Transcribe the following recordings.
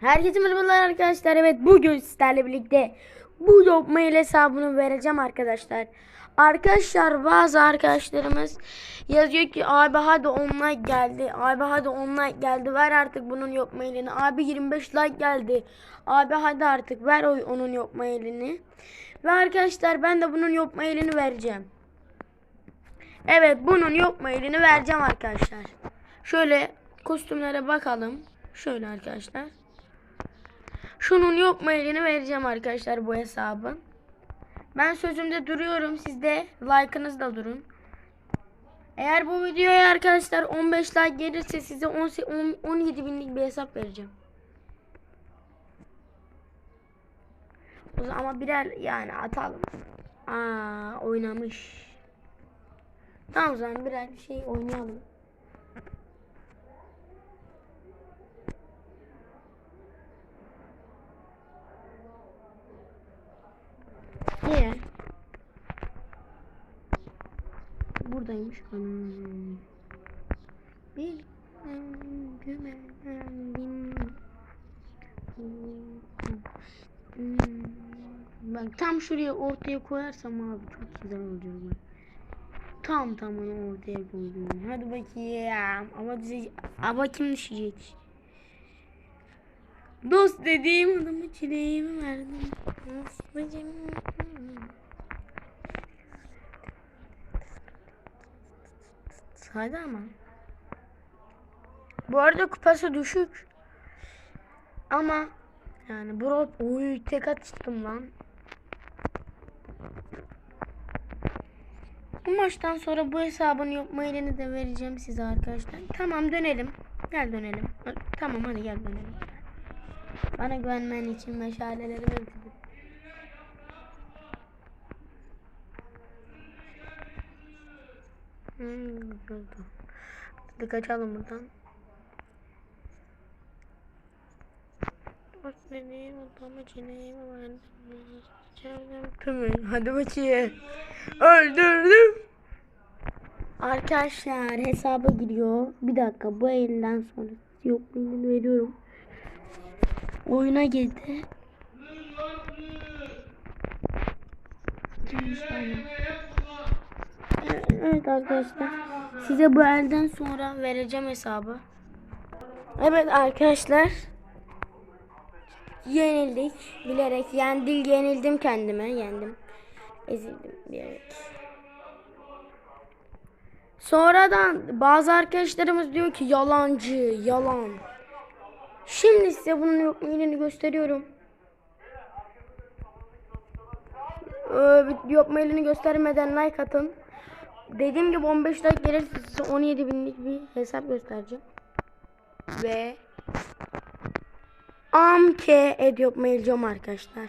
Herkese merhabalar arkadaşlar. Evet bugün sizlerle birlikte bu Yopmail hesabını vereceğim arkadaşlar. Arkadaşlar bazı arkadaşlarımız yazıyor ki abi hadi 10 like geldi. Abi hadi 10 like geldi. Ver artık bunun Yopmail'ini. Abi 25 like geldi. Abi hadi artık ver o, onun Yopmail'ini. Ve arkadaşlar ben de bunun Yopmail'ini vereceğim. Evet bunun Yopmail'ini vereceğim arkadaşlar. Şöyle kostümlere bakalım. Şöyle arkadaşlar. Şunun yok mu elini vereceğim arkadaşlar bu hesabın. Ben sözümde duruyorum. Siz de like'ınızda durun. Eğer bu videoya arkadaşlar 15 like gelirse size 10, 17 binlik bir hesap vereceğim. Ama birer yani atalım. Aa oynamış. Tamam o zaman birer bir şey oynayalım. Buradaymış. Anam. Bir güvendim. Bak tam şuraya ortaya koyarsam abi çok güzel olacak bak. Tam tam onu ortaya koydum. Hadi bakayım. Ama bize ama kim düşecek? Dost dediğim adamı çileğimi verdim. Dostacım. Hadi ama. Bu arada kupası düşük. Ama yani bro oy tek atıştım lan. Bu maçtan sonra bu hesabın yapma elini de vereceğim size arkadaşlar. Tamam dönelim. Gel dönelim. Tamam hadi gel dönelim. Bana güvenmen için meşalelerimi bitirdim. Hmm, oldu. Hadi kaçalım buradan. Bak dediğim adamı çileğimi verdim. Çevrem tümü. Hadi bakayım. Öldürdüm. Arkadaşlar hesaba giriyor. Bir dakika bu elden sonra yok benim veriyorum. Oyuna girdi. Evet arkadaşlar. Size bu elden sonra vereceğim hesabı. Evet arkadaşlar. Yenildik. Bilerek yendik. Yenildim kendime. Yendim. Ezildim bilerek. Sonradan bazı arkadaşlarımız diyor ki yalancı, yalan. Şimdi size bunun yok mailini gösteriyorum. Ee, yok mailini göstermeden like atın. Dediğim gibi 15 like gelirse size 17 binlik bir hesap göstereceğim. Ve amke ediyor mailcom arkadaşlar.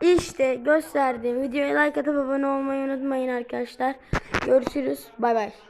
İşte gösterdim. Videoya like atıp abone olmayı unutmayın arkadaşlar. Görüşürüz. Bay bay.